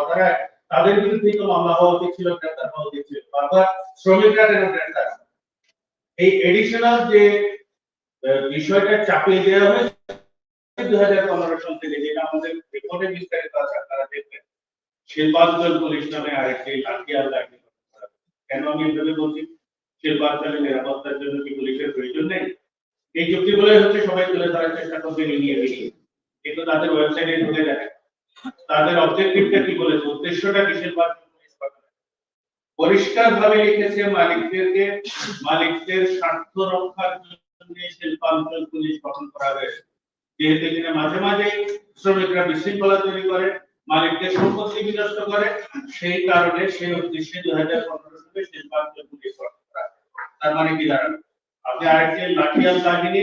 অধারায় তাদের বিরুদ্ধে তো মামলা হওয়া উচিত ছিল হওয়া উচিত ছিল। শ্রমিকরা কেন এই এডিশনাল যে বিষয়টা চাপিয়ে দেওয়া হয়েছে, দুই হাজার পনেরো সাল থেকে, যেটা আমাদের বিস্তারিত আছে, আপনারা দেখবেন। শিল্পাঞ্চল পুলিশ নামে আরেকটি লাঠিয়াল লাঠি কেন আমি এভাবে বলছি? নিরাপত্তার জন্য কি পুলিশের প্রয়োজন নেই? এই যুক্তিগুলোই হচ্ছে সবাই তুলে ধরার চেষ্টা করবে নিয়ে বেরিয়ে কিন্তু তাদের ওয়েবসাইটে ঢুকে দেখে তাদের অবজেক্টিভটা কি বলেছে উদ্দেশ্যটা কি শিল্পাঞ্চল পুলিশ গঠনের? লিখেছে মালিকদেরকে, মালিকদের স্বার্থ রক্ষার জন্য শিল্পাঞ্চল পুলিশ গঠন করা হয়েছে যেহেতু এখানে মাঝে মাঝে শ্রমিকরা বিশৃঙ্খলা তৈরি করে, মালিকদের সম্পত্তি বিনষ্ট করে, সেই কারণে সেই উদ্দেশ্যে দুই হাজার পনেরো সালে শিল্পাঞ্চল পুলিশ গঠন করা। তার মানে কি দাঁড়াবে আপনি আরেকটি লাঠিয়াল বাহিনী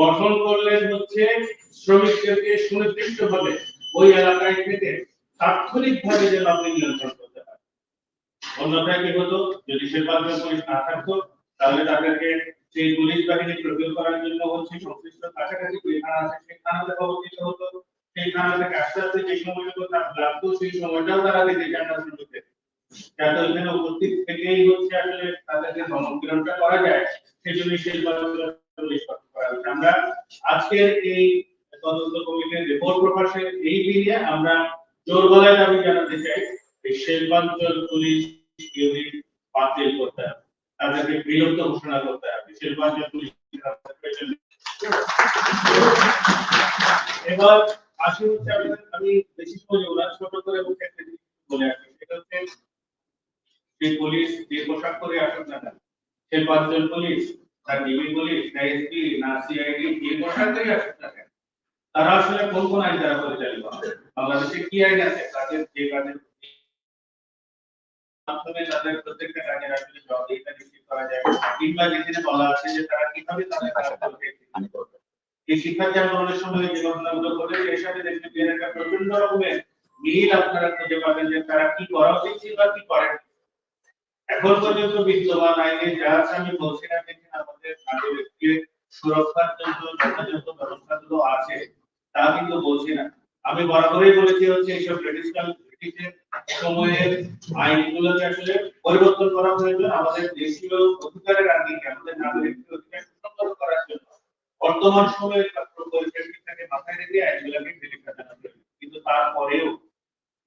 গঠন করলেন হচ্ছে শ্রমিকদেরকে সুনির্দিষ্ট ভাবে ওই এলাকায় থেকে তাৎক্ষণিক ভাবে যেন আপনি নিয়ন্ত্রণ করতে পারেন। অন্যথায় কি হতো? যদি শিল্পাঞ্চল পুলিশ না থাকতো, তাহলে তাদেরকে সেই পুলিশ বাহিনী প্রয়োগ করার জন্য হচ্ছে সংশ্লিষ্ট কাছাকাছি যে থানা আছে, সেই থানাতে খবর দিতে হতো। সেই থানা থেকে আস্তে আস্তে যে সময়টুকু তার লাগতো সেই সময়টাও তারা দিতে চান শ্রমিকদের যাতে ওইখানে উপস্থিত থেকেই হচ্ছে আসলে তাদেরকে ধমকিরণটা করা যায় সেই জন্য শিল্পাঞ্চল পুলিশ করা হয়েছে। আমরা আজকের এই তদন্ত কমিটির রিপোর্ট প্রকাশের এই দিনে আমরা জোর গলায় দাবি জানাতে চাই এই শিল্পাঞ্চল পুলিশ ইউনিট বাতিল করতে হবে। তাদেরকে বিলুপ্ত ঘোষণা করতে হবে। শিল্পাঞ্চল পুলিশ এবার আসি হচ্ছে আমি বেশি সময় না ছোট করে হচ্ছে একটা জিনিস বলে আসি সেটা হচ্ছে যে পুলিশ যে পোশাক পরে আসুক না কেন, শিল্পাঞ্চল পুলিশ না ডিবি পুলিশ না এসপি না সিআইডি যে পোশাকেই আসুক না কেন, তারা আসলে কোন কোন আইন দ্বারা পরিচালিত বাংলাদেশে কি আইন আছে? তাদের যে কাজের মাধ্যমে তাদের প্রত্যেকটা কাজের আসলে জবাবদিহিতা নিশ্চিত করা যায়। কিংবা যেখানে বলা আছে যে তারা কীভাবে তাদের কাজ করবে এই শিক্ষার্থী আন্দোলনের সময় যে ঘটনাগুলো ঘটেছে এর সাথে একটা প্রচণ্ড রকমের মিল আপনারা খুঁজে পাবেন যে তারা কি করা উচিত ছিল বা কি করেন এখন পর্যন্ত বিদ্যমান আইনে যা আছে আমি বলছি না আমাদের নাগরিককে সুরক্ষার জন্য যথাযথ ব্যবস্থাগুলো আছে। তা কিন্তু বলছি না। আমি বরাবরই বলেছি হচ্ছে এইসব আইনগুলোকে আসলে পরিবর্তন করা প্রয়োজন আমাদের দেশীয় অধিকারের আমাদের করার জন্য। বর্তমান সময়ের মাথায় রেখে আইনগুলোকে ফেলে। কিন্তু তারপরেও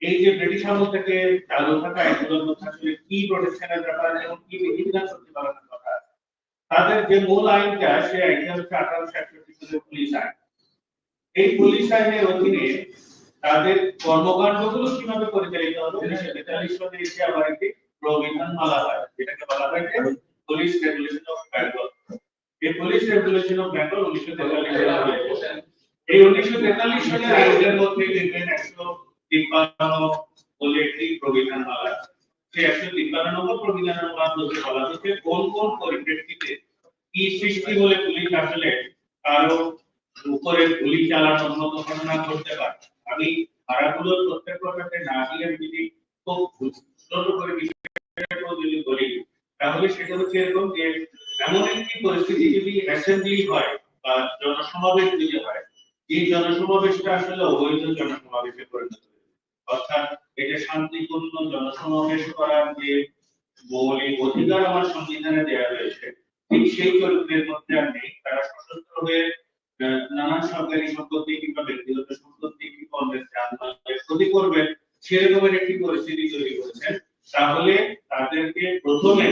এই যে ব্রিটিশ আমল থেকে চালু থাকা আইনগুলোর মধ্যে আসলে কি প্রোটেকশনের ব্যাপার এবং কি বিধিবিধান প্রতিপালনের কথা আছে, তাদের যে মূল আইনটা, সেই আইনটা হচ্ছে আঠারোশো একষট্টি পুলিশ আইন। এই পুলিশ আইনের অধীনে তাদের কর্মকাণ্ডগুলো কীভাবে পরিচালিত হবে? উনিশশো তেতাল্লিশ সালে এসে আবার একটি প্রবিধান মালা হয়। যেটাকে বলা হয় যে পুলিশ রেগুলেশন অফ বেঙ্গল। এই পুলিশ রেগুলেশন অফ বেঙ্গল উনিশশো তেতাল্লিশ সালে এই উনিশশো তেতাল্লিশ সালের আইনের মধ্যে দেখবেন একশো তিপ্পান্ন বলে একটি প্রবিধান মালা। সেই একশো তিপ্পান্ন নম্বর প্রবিধানের মাধ্যমে বলা হচ্ছে কোন কোন পরিপ্রেক্ষিতে কি সৃষ্টি হলে পুলিশ আসলে কারও উপরে গুলি মতো ঘটনা করতে পারে। আমি ধারাগুলোর প্রত্যেকটাকে না দিয়ে আমি যদি খুব ছোট করে যদি বলি, তাহলে সেটা হচ্ছে এরকম যে এমন একটি পরিস্থিতি যদি অ্যাসেম্বলি হয় বা জনসমাবেশ যদি হয়, এই জনসমাবেশটা আসলে অবৈধ জনসমাবেশে পরিণত অর্থাৎ এটা শান্তিপূর্ণ জনসমাবেশ করার যে মৌলিক অধিকার আমার সংবিধানে দেওয়া রয়েছে, ঠিক সেই চরিত্রের মধ্যে আর নেই। তারা সশস্ত্র হয়ে নানান সরকারি সম্পত্তি কিংবা ব্যক্তিগত সম্পত্তি অন্যের যানবাহনের ক্ষতি করবে সেরকমের একটি পরিস্থিতি তৈরি করেছেন, তাহলে তাদেরকে প্রথমে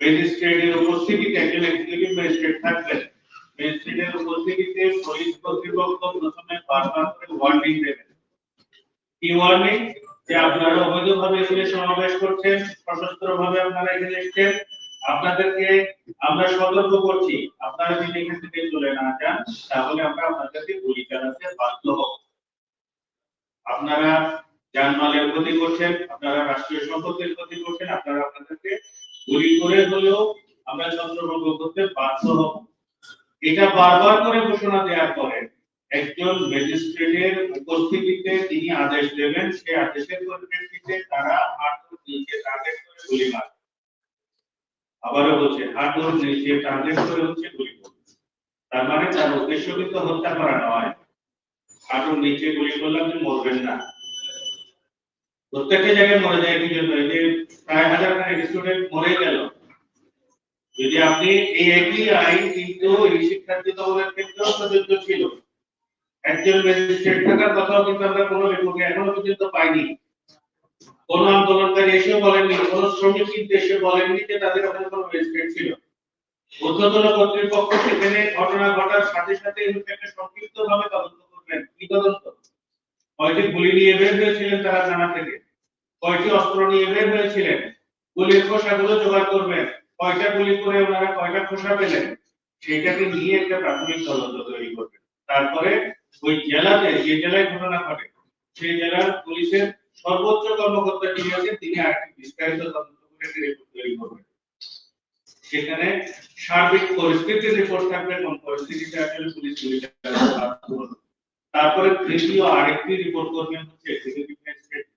ম্যাজিস্ট্রেটের উপস্থিতিতে, একজন এক্সিকিউটিভ ম্যাজিস্ট্রেট থাকবেন, ম্যাজিস্ট্রেটের উপস্থিতিতে পুলিশ কর্তৃপক্ষ প্রথমে বারবার করে ওয়ার্নিং কি ওয়ার্নিং যে আপনারা অবৈধভাবে এখানে সমাবেশ করছেন সশস্ত্র ভাবে আপনারা এখানে এসেছেন আপনাদেরকে আমরা সতর্ক করছি। আপনারা যদি এখান থেকে চলে না যান, তাহলে আমরা আপনাদেরকে গুলি চালাতে বাধ্য হব। আপনারা জানমালের ক্ষতি করছেন, আপনারা রাষ্ট্রীয় সম্পত্তির ক্ষতি করছেন, আপনারা আপনাদেরকে গুলি করে হলেও আমরা ছত্রভঙ্গ করতে বাধ্য হব। এটা বারবার করে ঘোষণা দেওয়ার পরে একজন ম্যাজিস্ট্রেটের উপস্থিতিতে তিনি আদেশ দেবেন সেই আদেশের পরিপ্রেক্ষিতে তারা নিচে টার্গেট করে গুলি মারবে। আবারও বলছে হাঁটুর নিচে টার্গেট করে হচ্ছে, গুলি করবে তার মানে তার উদ্দেশ্য কিন্তু হত্যা করা নয়। হাঁটুর নিচে গুলি করলে আপনি মরবেন না। প্রত্যেকটা জায়গায় মরে যায় কি জন্য। যে প্রায় হাজার খানেক স্টুডেন্ট মরে গেল। যদি আপনি এই একই আইন কিন্তু এই শিক্ষার্থী দলের ক্ষেত্রেও প্রযোজ্য ছিল। একজন ম্যাজিস্ট্রেট থাকার কথাও কিন্তু আমরা কোনো রিপোর্টে এখনও পর্যন্ত পাইনি। কোন আন্দোলনকারী এসে বলেননি, কোন শ্রমিক কিন্তু এসে বলেননি যে তাদের ওখানে কোনো ম্যাজিস্ট্রেট ছিল। ঊর্ধ্বতন কর্তৃপক্ষ সেখানে ঘটনা ঘটার সাথে সাথে সংক্ষিপ্ত ভাবে তদন্ত করবেন কি তদন্ত? কয়টি গুলি নিয়ে বের হয়েছিলেন তারা থানা থেকে? কয়টি অস্ত্র নিয়ে বের হয়েছিলেন? গুলির খোসাগুলো জোগাড় করবেন। কয়টা গুলি করে ওনারা কয়টা খোসা পেলেন? সেটাকে নিয়ে একটা প্রাথমিক তদন্ত তৈরি করবেন। তারপরে ওই জেলাতে যে জেলায় ঘটনা ঘটে, সেই জেলার পুলিশের সর্বোচ্চ কর্মকর্তা যিনি আছেন তিনি আরেকটি বিস্তারিত তদন্ত করে একটি রিপোর্ট তৈরি করবেন। সেখানে সার্বিক পরিস্থিতির রিপোর্ট থাকবে, কোন পরিস্থিতিতে আসলে পুলিশ তারপরে তৃতীয় আরেকটি রিপোর্ট করবেন হচ্ছে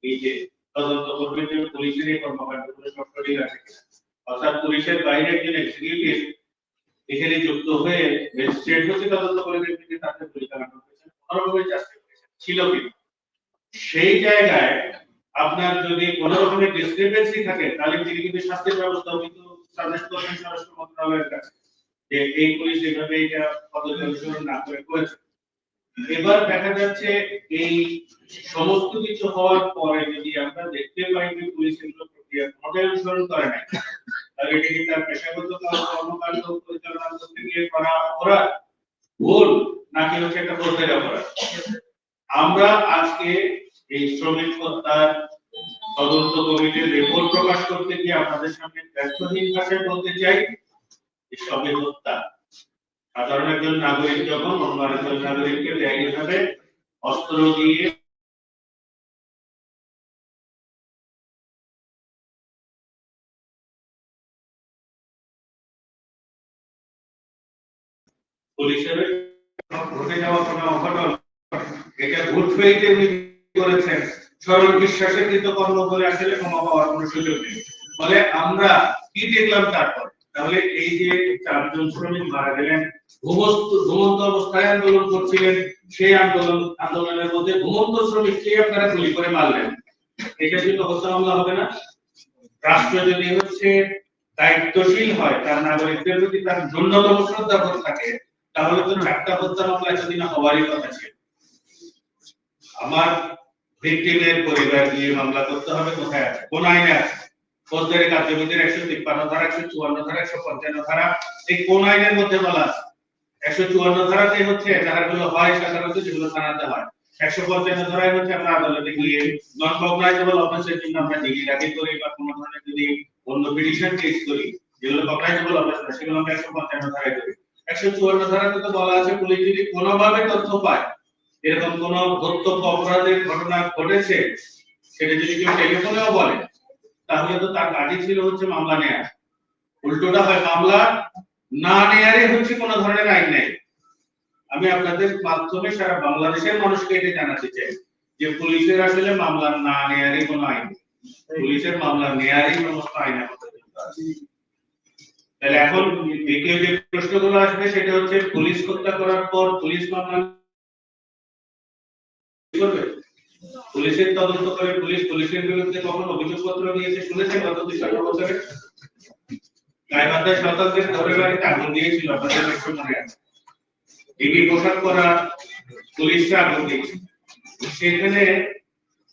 নিজে তদন্ত করবেন যে পুলিশের এই কর্মকাণ্ডগুলো সব আছে অর্থাৎ পুলিশের বাইরে একজন এক্সিকিউটিভ এখানে যুক্ত হয়ে ম্যাজিস্ট্রেট হচ্ছে তদন্ত করে দেখবেন যে তাদের পরিচালনা করেছেন কোনোভাবে জাস্টিফিকেশন ছিল কিনা। সেই জায়গায় আপনার যদি কোনো রকমের ডিসক্রিপেন্সি থাকে, তাহলে তিনি কিন্তু শাস্তির ব্যবস্থা কিন্তু সাজেস্ট করবেন স্বরাষ্ট্র মন্ত্রণালয়ের কাছে যে এই পুলিশ এভাবে এটা পদ্ধতি অনুসরণ না করে করেছে। এবার দেখা যাচ্ছে এই সমস্ত কিছু হওয়ার পরে যদি আমরা দেখতে পাই যে পুলিশ এগুলো প্রক্রিয়া কোনোটাই অনুসরণ করে নাই, তাহলে এটা কি তার পেশাগত কর্মকাণ্ড, পরিচালনা করতে গিয়ে করা অপরাধ। ভুল নাকি হচ্ছে একটা বোধের অপরাধ? আমরা আজকে এই শ্রমিক হত্যার তদন্ত কমিটির রিপোর্ট প্রকাশ করতে গিয়ে আপনাদের সামনে ব্যর্থহীন ভাষায় বলতে চাই যে সবে হত্যা। সাধারণ একজন নাগরিক যখন অন্য আরেকজন নাগরিককে ব্যয়ভাবে অস্ত্র দিয়ে পুলিশের ঘটে যাওয়া কোনো অঘটন এটা ফেইথে উনি করেছেন। সরল বিশ্বাসে কৃত কর্ম করে আসলে ক্ষমা পাওয়ার কোনো সুযোগ নেই। ফলে আমরা কি দেখলাম তারপর? তাহলে এই যে চারজন শ্রমিক মারা গেলেন, ঘুমন্ত অবস্থায় আন্দোলন করছিলেন। সেই আন্দোলন, আন্দোলনের মধ্যে ঘুমন্ত শ্রমিককে আপনারা গুলি করে মারলেন। এটা হত্যা মামলা হবে না? রাষ্ট্র যদি হচ্ছে দায়িত্বশীল হয়, তার নাগরিকদের প্রতি তার ন্যূনতম শ্রদ্ধাবোধ থাকে, তাহলে তো চারটা হত্যা মামলা এতদিন হওয়ারই কথা ছিল। আমার ভিকটিমের পরিবার দিয়ে মামলা করতে হবে, কোথায় আছে? কোন আইনে আছে। ফৌজদারি কার্যবিধির একশো তিপ্পান্ন ধারা, একশো চুয়ান্ন ধারা, একশো পঞ্চান্ন ধারা, এই কোন আইনের মধ্যে বলা আছে। একশো চুয়ান্ন ধারাতে হচ্ছে যাহাগুলো হয় সাধারণত যেগুলো থানাতে হয়। একশো পঞ্চান্ন ধারায় হচ্ছে আমরা আদালতে গিয়ে নন কগনাইজেবল অফেন্সের জন্য আমরা ডিগ্রি দাখিল করি বা কোনো ধরনের যদি অন্য পিটিশন কেস করি, যেগুলো কগনাইজেবল অফেন্স না সেগুলো আমরা একশো পঞ্চান্ন ধারায় করি। একশো চুয়ান্ন ধারাতে তো বলা আছে, পুলিশ যদি কোনোভাবে তথ্য পায় এরকম কোন ধর্তব্য অপরাধের ঘটনা ঘটেছে? সেটা যদি কেউ টেলিফোনেও বলে, তাহলে তো তার কাজই ছিল হচ্ছে মামলা নেয়া উল্টোটা হয় মামলা না নেয়ারই হচ্ছে কোনো ধরনের আইন নেই। আমি আপনাদের মাধ্যমে সারা বাংলাদেশের মানুষকে এটা জানাতে চাই যে পুলিশের আসলে মামলা না নেয়ারই কোনো আইন পুলিশের মামলা নেয়ারই সমস্ত আইন তাহলে এখন দ্বিতীয় যে প্রশ্নগুলো আসবে সেটা হচ্ছে, পুলিশ হত্যা করার পর পুলিশ মামলা করবে পুলিশের তদন্ত করে পুলিশ পুলিশের বিরুদ্ধে কখন অভিযোগপত্র দিয়েছে শুনেছেন গত দুই চার বছরে? গাইবান্ধায় সন্তানদের ধরে বাড়িতে আগুন দিয়েছিল, আপনাদের নিশ্চয় মনে আছে? ডিবি পোশাক করা পুলিশরা আগুন দিয়েছে। সেখানে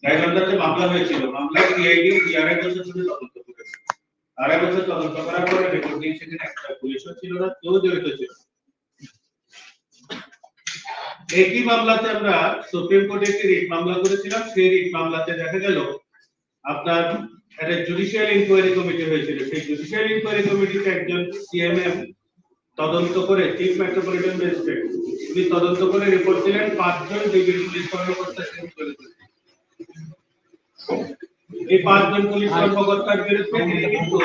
গাইবান্ধাতে মামলা হয়েছিল। মামলায় সিআইডি আড়াই বছর ধরে তদন্ত করেছে। আড়াই বছর তদন্ত করার পরে রিপোর্ট দিয়েছে সেখানে একটা পুলিশও ছিল না, কেউ জড়িত ছিল না। একই মামলাতে আমরা সুপ্রিম কোর্টে একটি রিট মামলা করেছিলাম, সেই রিট মামলাতে দেখা গেল আপনার একটা জুডিশিয়াল ইনকোয়ারি কমিটি হয়েছিল। সেই জুডিশিয়াল ইনকোয়ারি কমিটিতে একজন সিএমএম তদন্ত করে চিফ মেট্রোপলিটন ম্যাজিস্ট্রেট উনি তদন্ত করে রিপোর্ট দিলেন, পাঁচজন ডিগ্রি পুলিশ কর্মকর্তা এই পাঁচজন পুলিশ কর্মকর্তার বিরুদ্ধে তিনি কিন্তু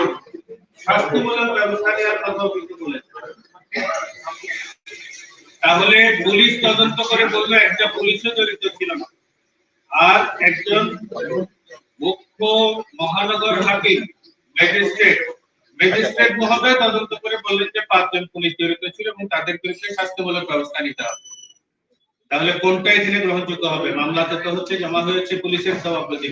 শাস্তিমূলক ব্যবস্থা নেওয়ার কথাও কিন্তু বলেছেন। তাহলে পুলিশ তদন্ত করে বলল একটা পুলিশও জড়িত ছিল না। আর একজন মুখ্য মহানগর হাকিম, ম্যাজিস্ট্রেট ম্যাজিস্ট্রেট মহোদয় তদন্ত করে বললেন যে পাঁচজন পুলিশ জড়িত ছিল এবং তাদের বিরুদ্ধে শাস্তিমূলক ব্যবস্থা নিতে হবে। তাহলে কোনটা এখানে গ্রহণযোগ্য হবে? মামলাতে তো হচ্ছে জমা হয়েছে পুলিশের সভাপতি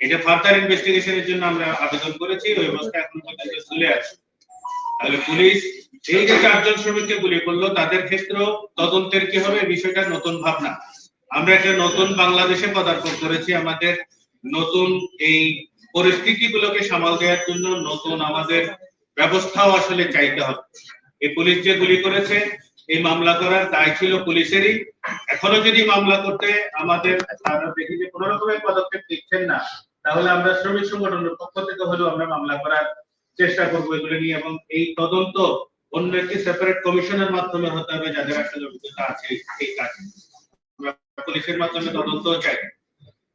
এটা ফার্দার ইনভেস্টিগেশনের জন্য আমরা আবেদন করেছি, ওই অবস্থা এখন পর্যন্ত চলে আছে। তাহলে পুলিশ এই যে চারজন শ্রমিককে গুলি করল, তাদের ক্ষেত্রেও তদন্তের কি হবে? বিষয়টা নতুন ভাবনা। আমরা একটা নতুন বাংলাদেশে পদার্পণ করেছি। আমাদের নতুন এই পরিস্থিতিগুলোকে সামাল দেওয়ার জন্য নতুন আমাদের ব্যবস্থাও আসলে চাইতে হবে। এই পুলিশ যে গুলি করেছে, এই মামলা করার দায় ছিল পুলিশেরই। এখনও যদি মামলা করতে আমাদের দেখি যে কোনো রকমের পদক্ষেপ নিচ্ছেন না, তাহলে আমরা শ্রমিক সংগঠনের পক্ষ থেকে হলেও আমরা মামলা করার চেষ্টা করব এগুলো নিয়ে এবং এই তদন্ত অন্য একটি সেপারেট কমিশনের মাধ্যমে হতে হবে যাদের আসলে অভিজ্ঞতা আছে এই কাজে। পুলিশের মাধ্যমে তদন্ত চাই।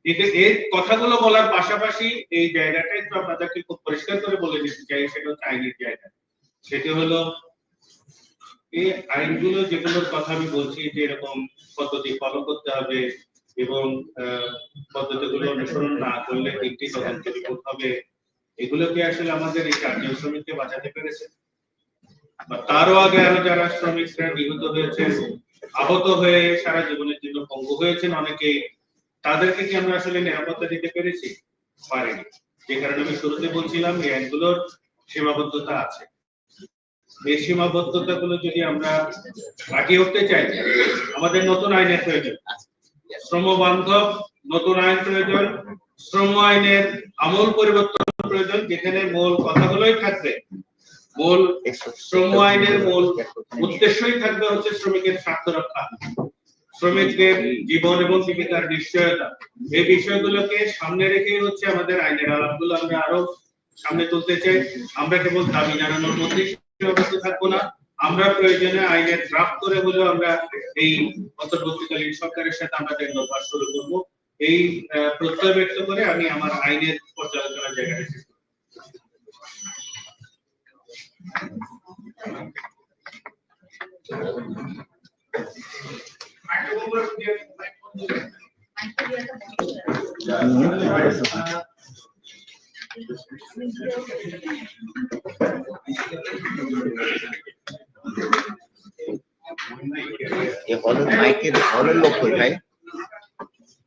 এই কথাগুলো বলার পাশাপাশি এই জায়গাটা একটু আপনাদেরকে খুব পরিষ্কার করে বলে দিতে চাই, সেটা হচ্ছে আইনের জায়গা। সেটি হলো এই আইনগুলো যেগুলোর কথা আমি বলছি যে এরকম পদ্ধতি ফলো করতে হবে এবং পদ্ধতিগুলো অনুসরণ না করলে তিনটি তদন্ত রিপোর্ট হবে। এগুলো কি আসলে আমাদের এই চারজন শ্রমিককে বাঁচাতে পেরেছে। বা তারও আগে আরও যারা শ্রমিকরা নিহত হয়েছেন আহত হয়ে সারা জীবনের জন্য পঙ্গু হয়েছেন অনেকে, তাদেরকে কি আমরা আসলে নিরাপত্তা দিতে পেরেছি? পারিনি। যে কারণে আমি শুরুতে বলছিলাম, এই আইনগুলোর সীমাবদ্ধতা আছে। এই সীমাবদ্ধতা গুলো যদি আমরা কাটিয়ে উঠতে চাই, আমাদের নতুন আইনের প্রয়োজন। শ্রম বান্ধব, নতুন আইন প্রয়োজন। শ্রম আইনের আমূল পরিবর্তন প্রয়োজন যেখানে মূল কথাগুলোই থাকবে। মূল শ্রম আইনের মূল উদ্দেশ্যই থাকবে হচ্ছে শ্রমিকের স্বার্থ রক্ষা। শ্রমিকদের জীবন এবং জীবিকার নিশ্চয়তা। এই বিষয়গুলোকে সামনে রেখে হচ্ছে আমাদের আইনের আলাপগুলো আমরা আরও সামনে তুলতে চাই। আমরা কেবল দাবি জানানোর মধ্যে সীমাবদ্ধ থাকব না। আমরা প্রয়োজনে আইনের ড্রাফট করে হলেও আমরা এই অন্তর্বর্তীকালীন সরকারের সাথে আমরা দেখভাল শুরু করব এই প্রত্যয় ব্যক্ত করে আমি আমার আইনের পর্যালোচনার জায়গাটা শেষ। এ হলের মাইকের হলের লোক কই ভাই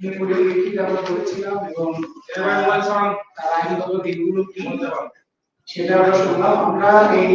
এরপরে লিখিত আমরা করেছিলাম এবং সেটা আমরা শুনলাম। আমরা এই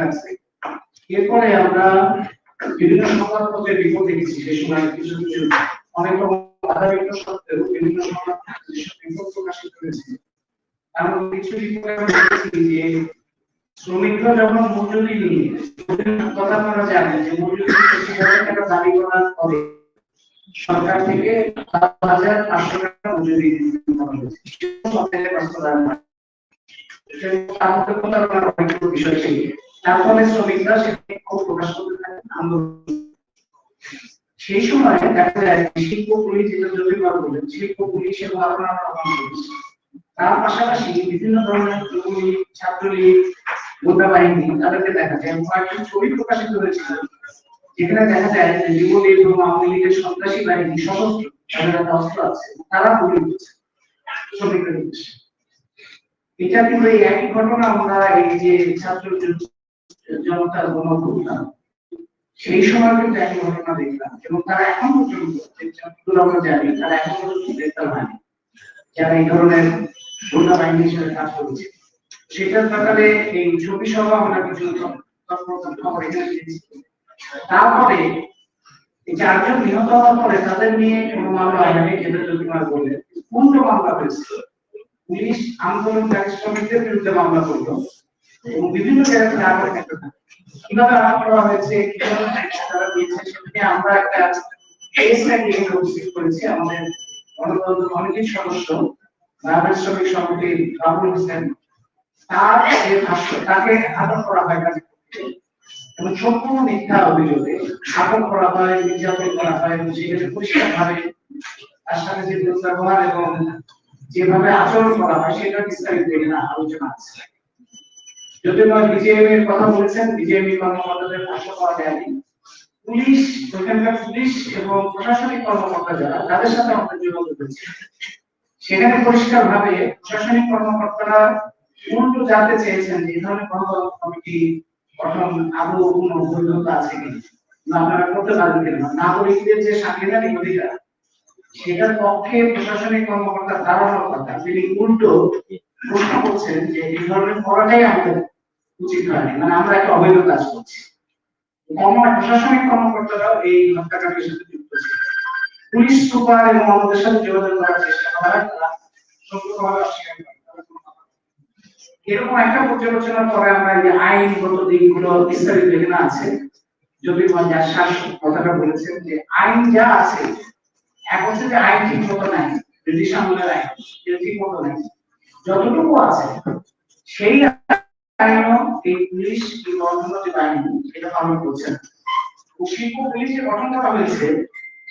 আছে। এরপরে আমরা বিভিন্ন সংবাদপত্রের রিপোর্ট দেখেছি সেই সময় কিছু কিছু অনেক রকম সত্ত্বেও বিভিন্ন সংবাদপত্রে প্রকাশিত হয়েছে। মধ্যে কিছু রিপোর্টে যে শ্রমিকরা যখন মজুরি নিয়ে কথা আপনারা জানেন যে মজুরি টাকা দাবি করার পরে সরকার থেকে হাজার পাঁচশো টাকা মজুরি শ্রমিকরা সেই সময় দেখা যায় শিল্প পুলিশ যেটা শিল্প পুলিশ এবং আপনারা তার পাশাপাশি বিভিন্ন ধরনের ছাত্রলীগ গোটা বাহিনী তাদেরকে দেখা যায়। কয়েকটি ছবি প্রকাশিত হয়েছিল। যেখানে দেখা যায় যে যুবলীগ এবং আওয়ামী লীগের সন্ত্রাসী বাহিনী সশস্ত্র, তাদের অস্ত্র আছে, তারা গুলি করছে উদ্দেশ্যে এটা কিন্তু এই একই ঘটনা আমরা এই যে ছাত্র জন- জনতার গণঅভ্যুত্থান সেই সময় কিন্তু একই ঘটনা দেখলাম। এবং তারা এখন পর্যন্ত যতদূর আমরা জানি, তারা এখন পর্যন্ত গ্রেপ্তার হয়নি। যারা এই ধরনের গোটা বাহিনী হিসেবে কাজ করেছে। সেটার ব্যাপারে এই ছবি সহ আমরা কিছু তারপরে চারজন নিহত হওয়ার পরে তাদের নিয়ে কোনো মামলা কেন্দ্র পূর্ণ মামলা হয়েছে? পুলিশ শ্রমিকদের বিরুদ্ধে মামলা করল এবং বিভিন্ন আবার কীভাবে করা হয়েছে, কীভাবে তারা সেটা আমরা একটা কেস উপস্থিত করেছি। আমাদের গণতন্ত্র কমিটির সদস্য শ্রমিক সমিতি বাবুল হোসেন তার তাকে আটক করা হয় এবং সম্পূর্ণ মিথ্যা অভিযোগে আটক করা হয়, নির্যাতন করা হয়, এবং সেক্ষেত্রে পরিষ্কার ভাবে তার সাথে যে দুর্ব্যবহার এবং যেভাবে আচরণ করা হয় সেটা বিস্তারিত এখানে আলোচনা আছে। এর কথা কর্মকর্তাদের ভাষ্য পাওয়া যায়নি। পুলিশ ওইখানকার পুলিশ এবং প্রশাসনিক কর্মকর্তা যারা, তাদের সাথে আমাদের যোগাযোগ হয়েছে সেখানে পরিষ্কার ভাবে প্রশাসনিক কর্মকর্তারা উল্টো জানতে চেয়েছেন যে ধরনের গণতন্ত্র কমিটি গঠন আদৌ কোনো বৈধতা আছে কিনা বা আপনারা করতে পারবেন কিনা? নাগরিকদের যে সাংবিধানিক অধিকার, সেটার পক্ষে প্রশাসনিক কর্মকর্তা দাঁড়ানোর কথা। তিনি উল্টো প্রশ্ন করছেন যে এই ধরনের করাটাই আমাদের উচিত হয়নি। মানে আমরা একটা অবৈধ কাজ করছি। প্রশাসনিক কর্মকর্তারাও এই হত্যাকাণ্ডের সাথে যুক্ত ছিল। পুলিশ সুপার এবং আমাদের সাথে যোগাযোগ করার চেষ্টা করা সম্পূর্ণভাবে অস্বীকার করে তারা কোনো কথা বলে না। এরকম একটা পর্যালোচনার পরে আমরা যে আইনগত দিকগুলো বিস্তারিত এখানে আছে। যদি কথাটা বলেছেন যে আইন যা আছে, এক হচ্ছে আইন ঠিক মতো নাই, ব্রিটিশ আমলের আইন এটা ঠিক মতো নাই। যতটুকু আছে, সেই আইনও এই পুলিশ যে এটা পালন গঠন করা হয়েছে,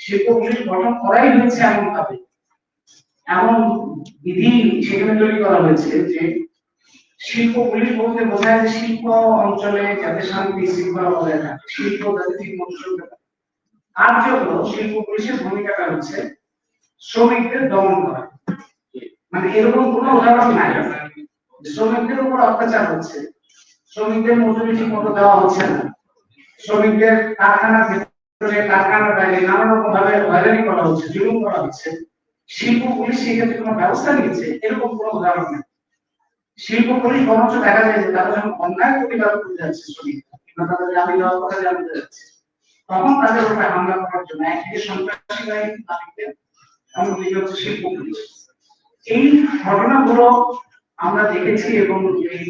শিল্প পুলিশ গঠন করাই হয়েছে এমন ভাবে এমন বিধি সেখানে তৈরি করা হয়েছে যে শিল্প পুলিশ বলতে বোঝায় যে শিল্প অঞ্চলে যাতে শান্তি, শৃঙ্খলা বজায় থাকে, শিল্প যাতে ঠিক মতো চলতে পারে। তার জন্য শিল্প পুলিশের ভূমিকাটা হচ্ছে শ্রমিকদের দমন করা। মানে এরকম কোনো উদাহরণ নাই। শ্রমিকদের উপর অত্যাচার হচ্ছে। শ্রমিকদের মজুরি ঠিক মতো দেওয়া হচ্ছে না। শ্রমিকদের কারখানার ভেতরে, কারখানার বাইরে নানা রকম ভাবে হয়রানি করা হচ্ছে, জুলুম করা হচ্ছে। শিল্প পুলিশ সেক্ষেত্রে কোনো ব্যবস্থা নিয়েছে? এরকম কোনো উদাহরণ নেই। শিল্প পুলিশ বরঞ্চ দেখা যায় যে তারা যখন অন্যায় প্রতিবাদ করে যাচ্ছে শ্রমিকরা, কিংবা তাদের দাবি দেওয়ার কথা জানতে যাচ্ছে, তখন তাদের উপরে হামলা করার জন্য একদিকে সন্ত্রাসী বাহিনী নাবিকদের অন্যদিকে হচ্ছে শিল্প পুলিশ এই ঘটনাগুলো আমরা দেখেছি এবং এই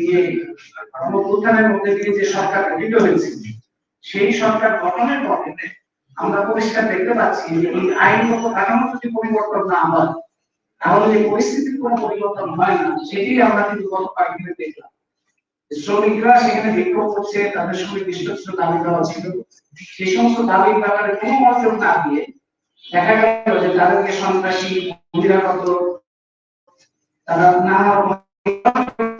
মধ্যে দিয়ে যে সরকার গঠিত হয়েছে, সেই সরকার গঠনের পরে আমরা পরিষ্কার দেখতে পাচ্ছি যে এই আইনগত কাঠামো যদি পরিবর্তন না হয় তাহলে যে পরিস্থিতির কোনো পরিবর্তন হয় না। সেটি আমরা কিন্তু গত কয়েকদিনে দেখলাম। শ্রমিকরা সেখানে বিক্ষোভ করছে, তাদের সুনির্দিষ্ট কিছু দাবি দেওয়া ছিল। সেই সমস্ত দাবির ব্যাপারে কোনো মন্তব্য না দিয়ে দেখা গেল যে তাদেরকে সন্ত্রাসী, বহিরাগত, তারা নানা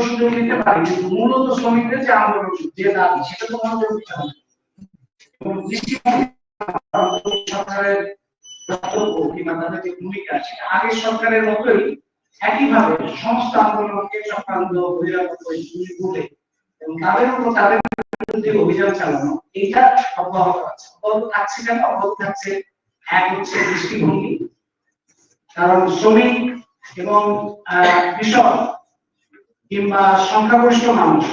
সুযোগ নিতে পারে, কিন্তু মূলত শ্রমিকদের যে আন্দোলন, যে দাবি, সেটা তো মনোযোগ দিতে হবে। এবং যে ভূমিকা, সেটা আগের সরকারের মতোই সমস্ত আন্দোলনকে চক্রান্ত বলে তাদের অভিযান চালানো থাকছে এক হচ্ছে দৃষ্টিভঙ্গি, কারণ শ্রমিক এবং কৃষক কিংবা সংখ্যাগরিষ্ঠ মানুষ,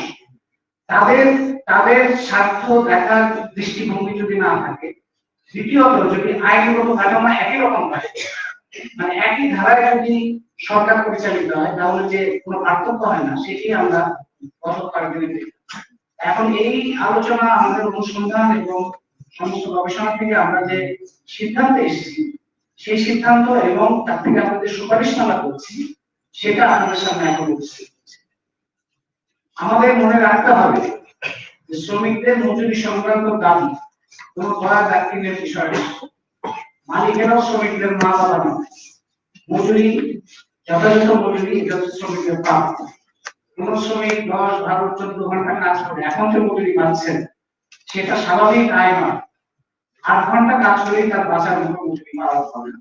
তাদের তাদের স্বার্থ দেখার দৃষ্টিভঙ্গি যদি না থাকে দ্বিতীয়ত যদি আইনগত কাঠামো একই রকম থাকে মানে একই ধারায় যদি সরকার পরিচালিত হয়, তাহলে যে কোনো পার্থক্য হয় না, সেটি আমরা কয়েকদিনে এখন এই আলোচনা আমাদের অনুসন্ধান এবং সমস্ত গবেষণা থেকে আমরা যে সিদ্ধান্তে এসেছি, সেই সিদ্ধান্ত এবং তার থেকে আমাদের সুপারিশমালা করছি, সেটা আপনাদের সামনে এখন উপস্থিত আমাদের মনে রাখতে হবে শ্রমিকদের মজুরি সংক্রান্ত দাবি কোন না। শ্রমিকদের মজুরি, যথাযথ মজুরি এটা প্রাপ্য কোন শ্রমিক দশ, বারো, চোদ্দ ঘণ্টা কাজ করে এখন মজুরি পাচ্ছেন, সেটা স্বাভাবিক আয় নয় আট ঘণ্টা কাজ করেই তার বাঁচার মতো মজুরি পাওয়া হবে না।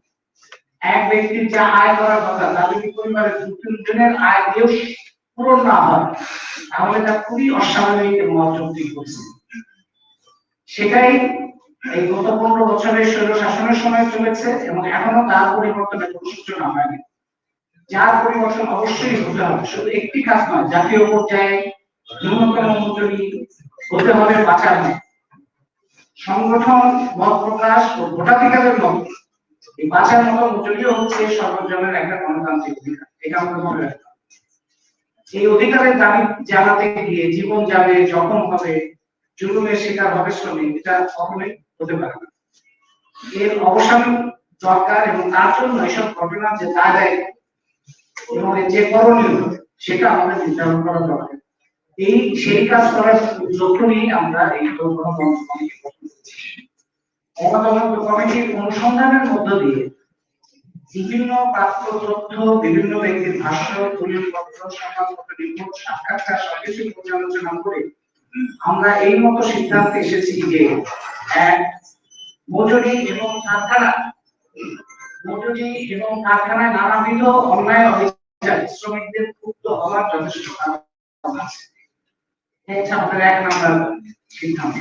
এক ব্যক্তির যা আয় করার কথা, তার যদি পরিবারের দু তিনজনের আয় দিয়েও পূরণ না হয়, তাহলে তা খুবই অস্বাভাবিক এবং অযৌক্তিক পরিস্থিতি সেটাই এই গত পনেরো বছরের স্বৈর শাসনের সময় চলেছে এবং এখনও তার পরিবর্তনের কোনো সূচনা হয়নি যার পরিবর্তন অবশ্যই হতে হবে, শুধু একটি কাজ নয়, জাতীয় পর্যায়ে ন্যূনতম মজুরি হতে হবে বাঁচার সংগঠন, মত প্রকাশ ও ভোটাধিকারের মত, এই বাঁচার মতো মজুরিও হচ্ছে সর্বজনের একটা গণতান্ত্রিক অধিকার। এটা আমাদের মনে রাখতে এই অধিকারের দাবি জানাতে গিয়ে জীবন যাবে জখম হবে জুলুমের শিকার হবে শ্রমিক এটা কখনোই হতে পারে না। এর অবসান দরকার এবং তার জন্য এসব ঘটনা যে দায় এবং যে করণীয় সেটা আমাদের নির্ধারণ করা দরকার। এই সেই কাজ করার লক্ষ্য নিয়ে আমরা এই গণতন্ত্র কমিটির অনুসন্ধানের মধ্য দিয়ে বিভিন্ন প্রাপ্ত তথ্য, বিভিন্ন ব্যক্তির ভাষ্য দলিলপত্র সংবাদপত্র, রিপোর্ট, সাক্ষাৎকার সবকিছু পর্যালোচনা করে আমরা এই মতো সিদ্ধান্তে এসেছি যে, এক, মজুরি এবং কারখানা। মজুরি এবং কারখানায় নানাবিধ অন্যায় অবিচার শ্রমিকদের ক্ষুব্ধ হওয়ার যথেষ্ট আছে। আমাদের এক নম্বর সিদ্ধান্ত।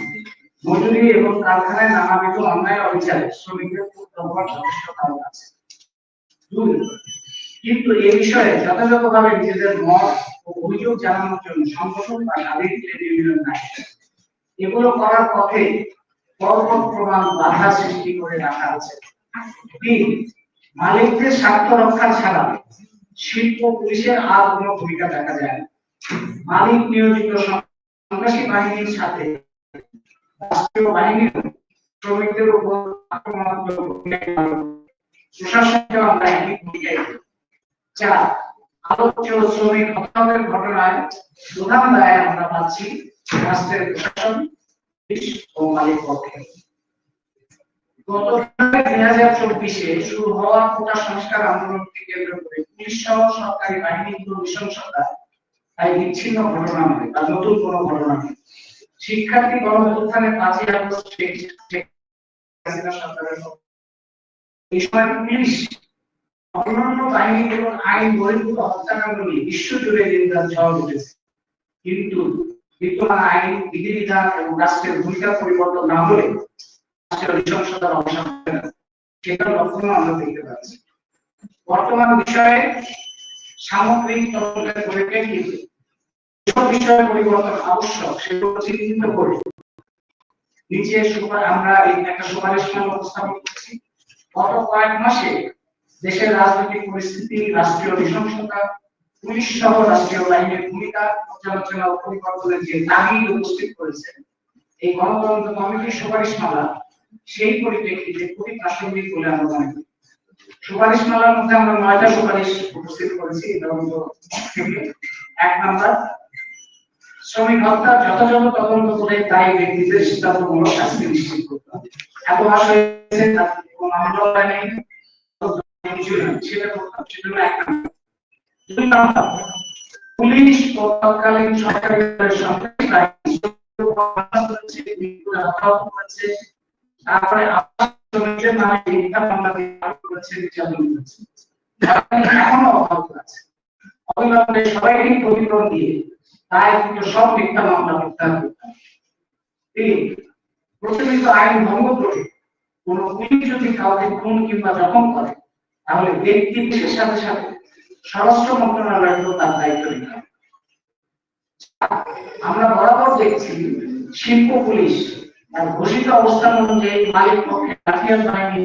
মজুরি এবং কারখানায় নানাবিধ অন্যায় অবিচারে শ্রমিকদের ক্ষুব্ধ হওয়ার যথেষ্ট কারণ আছে। কিন্তু এ বিষয়ে যথাযথভাবে নিজেদের মত ও অভিযোগ জানানোর জন্য সংগঠন বা স্বাধীন ট্রেড ইউনিয়ন নাই এগুলো করার পথে পরপর প্রমাণ বাধা সৃষ্টি করে রাখা আছে তিন মালিকদের স্বার্থ রক্ষা ছাড়া শিল্প পুলিশের আর কোনো ভূমিকা দেখা যায় না মালিক নিয়োজিত সন্ত্রাসী বাহিনীর সাথে রাষ্ট্রীয় বাহিনীর শ্রমিকদের উপর আক্রমণাত্মক। প্রশাসনকেও আমরা একই ভূমিকায়। চার আলোচ্য শ্রমিক হত্যার ঘটনায় প্রধান দায় আমরা পাচ্ছি রাষ্ট্রের প্রশাসন ও মালিক পক্ষে। গত দুই হাজার চব্বিশে শুরু হওয়া কোটা সংস্কার আন্দোলনকে কেন্দ্র করে পুলিশ সহ সরকারি বাহিনীগুলো নৃশংসতা তাই বিচ্ছিন্ন ঘটনা নয়, বা নতুন কোনো ঘটনা নয়। শিক্ষার্থী গণঅভ্যুত্থানে পাঁচই আগস্ট সরকারের এই সময় পুলিশ অন্যান্য বাহিনীগুলোর আইন, বহির্ভূত হত্যাকাণ্ড নিয়ে বিশ্বজুড়ে নিন্দার ঝড় উঠেছে কিন্তু বিদ্যমান আইন, বিধিবিধান এবং রাষ্ট্রের ভূমিকা পরিবর্তন না হলে রাষ্ট্রের অবসান হবে না। লক্ষণও আমরা দেখতে পাচ্ছি। বর্তমান বিষয়ে সামগ্রিক তদন্তের পরিপ্রেক্ষিতে যেসব বিষয়ে পরিবর্তন আবশ্যক, সেগুলো চিহ্নিত করে। নিচে আমরা একটা সুপারিশ উপস্থাপন করছি। গত কয়েক মাসে দেশের রাজনৈতিক পরিস্থিতি, রাষ্ট্রীয় নৃশংসতা, পুলিশ সহ রাষ্ট্রীয় বাহিনীর ভূমিকা পর্যালোচনা ও পরিকল্পনার যে দাবি উপস্থিত করেছে এই গণতন্ত্র কমিটির সুপারিশমালা, সেই পরিপ্রেক্ষিতে খুবই প্রাসঙ্গিক বলে আমরা মনে করি। সুপারিশমালার মধ্যে আমরা নয়টা সুপারিশ উপস্থিত করেছি এক নাম্বার, শ্রমিক হত্যা, যথাযথ তদন্ত করে দায়ী ব্যক্তিদের শাস্তি নিশ্চিত করতে হবে। এত মাস হয়েছে, তার কোনো মামলা হয়নি কিছুই হয়নি তৎকালীন আইন ভঙ্গ কোন পুলিশ যদি কাউকে খুন কিংবা জখম করে তাহলে ব্যক্তি বিশেষের সাথে সাথে স্বরাষ্ট্র মন্ত্রণালয়কেও তার দায়িত্ব নিতে হবে। আমরা বরাবর দেখছি শিল্প পুলিশ আর ঘোষিত অবস্থান অনুযায়ী মালিক পক্ষে বাহিনী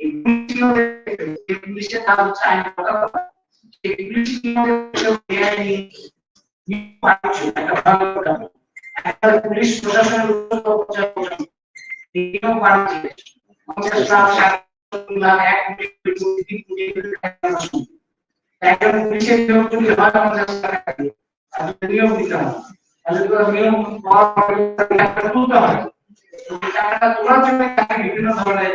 এই পুলিশ এই পুলিশের কাজ হচ্ছে আইন রক্ষা করা এই পুলিশ নিয়মের বেআইনি নিয়োগ পাচ্ছে, একটা ভালো কথা। একটা পুলিশ প্রশাসনের উচ্চতর পর্যায়ে পৌঁছানো। এই নিয়োগ বাড়ছে। পঞ্চাশ লাখ, ষাট লাখ, এক কোটি, দুই কোটি, তিন কোটি, এক লাখ। একজন পুলিশের নিয়োগ যদি হয় পঞ্চাশ লাখ টাকা দিয়ে, আর যদি নিয়োগ দিতে হয়, তাহলে তো নিয়োগ পাওয়ার পরে টাকাটা তুলতে হয়। তো এই টাকাটা তোলার জন্য তাকে বিভিন্ন ধরনের